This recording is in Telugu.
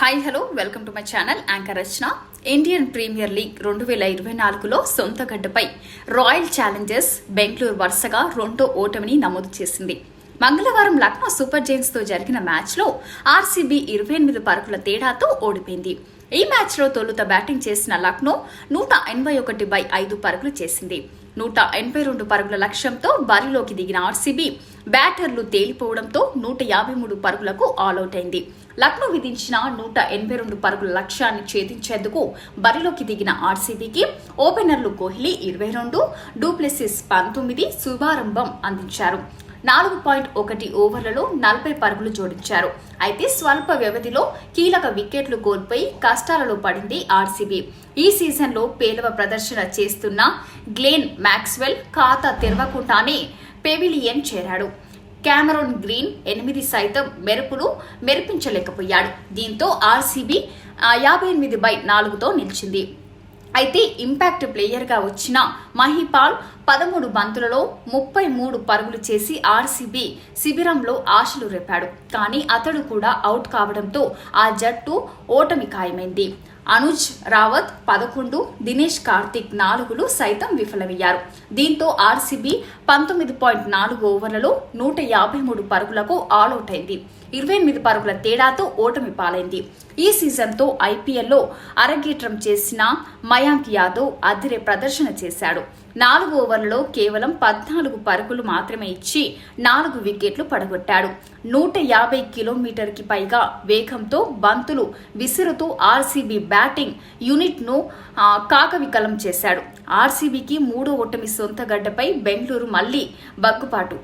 Hi hello welcome to my channel anchor Rachana Indian Premier League రెండు వేల ఇరవై నాలుగులో సొంత గడ్డపై రాయల్ ఛాలెంజర్స్ బెంగళూరు వరుసగా రెండో ఓటమిని నమోదు చేసింది. మంగళవారం లక్నో సూపర్ జైన్స్తో జరిగిన మ్యాచ్లో ఆర్సీబీ ఇరవై ఎనిమిది పరుగుల తేడాతో ఓడిపోయింది. ఈ మ్యాచ్లో తొలుత బ్యాటింగ్ చేసిన లక్నో నూట ఎనభై ఒకటి బై ఐదు పరుగులు చేసింది. నూట ఎనభై రెండు పరుగుల లక్ష్యంతో బరిలోకి దిగిన ఆర్సీబీ బ్యాటర్లు తేలిపోవడంతో నూట యాభై మూడు పరుగులకు ఆల్అవుట్ అయింది లక్నో విధించిన నూట ఎనభై రెండు పరుగుల లక్ష్యాన్ని ఛేదించేందుకు బరిలోకి దిగిన ఆర్సీబీకి ఓపెనర్లు కోహ్లీ ఇరవై రెండు డూప్లెసిస్ పంతొమ్మిది శుభారంభం అందించారు. నాలుగు పాయింట్ ఒకటి ఓవర్లలో నలభై పరుగులు జోడించారు. అయితే స్వల్ప వ్యవధిలో కీలక వికెట్లు కోల్పోయి కష్టాలలో పడింది ఆర్సీబీ. ఈ సీజన్లో పేలవ ప్రదర్శన చేస్తున్న గ్లేన్ మ్యాక్స్వెల్ ఖాతా తెరవకుండానే పెవిలియన్ చేరాడు. కెమెరాన్ గ్రీన్ ఎనిమిది సైతం మెరుపులు మెరిపించలేకపోయాడు. దీంతో ఆర్సీబీ యాభై ఎనిమిది బై నాలుగుతో నిలిచింది. అయితే ఇంపాక్ట్ ప్లేయర్గా వచ్చిన మహిపాల్ పదమూడు బంతులలో ముప్పై మూడు పరుగులు చేసి ఆర్సీబీ శిబిరంలో ఆశలు రేపాడు. కానీ అతడు కూడా అవుట్ కావడంతో ఆ జట్టు ఓటమి ఖాయమైంది. అనుజ్ రావత్ పదకొండు దినేష్ కార్తిక్ నాలుగులు సైతం విఫలమయ్యారు. దీంతో ఆర్సీబీ పంతొమ్మిది పాయింట్ నాలుగు ఓవర్లలో నూట యాభై మూడు పరుగులకు ఆల్అవుట్ అయింది ఇరవై ఎనిమిది పరుగుల తేడాతో ఓటమి పాలైంది. ఈ సీజన్తో ఐపీఎల్లో అరగేట్రం చేసిన మయాంక్ యాదవ్ అదిరే ప్రదర్శన చేశాడు. నాలుగు ఓవర్లలో కేవలం పద్నాలుగు పరుగులు మాత్రమే ఇచ్చి నాలుగు వికెట్లు పడగొట్టాడు. నూట యాభై కిలోమీటర్కి పైగా వేగంతో బంతులు విసురుతూ ఆర్సీబీ బ్యాటింగ్ యూనిట్ను కాకవికలం చేశాడు. ఆర్సీబీకి మూడో ఓటమి సొంత గడ్డపై బెంగళూరు మళ్ళీ బగ్గుపాటు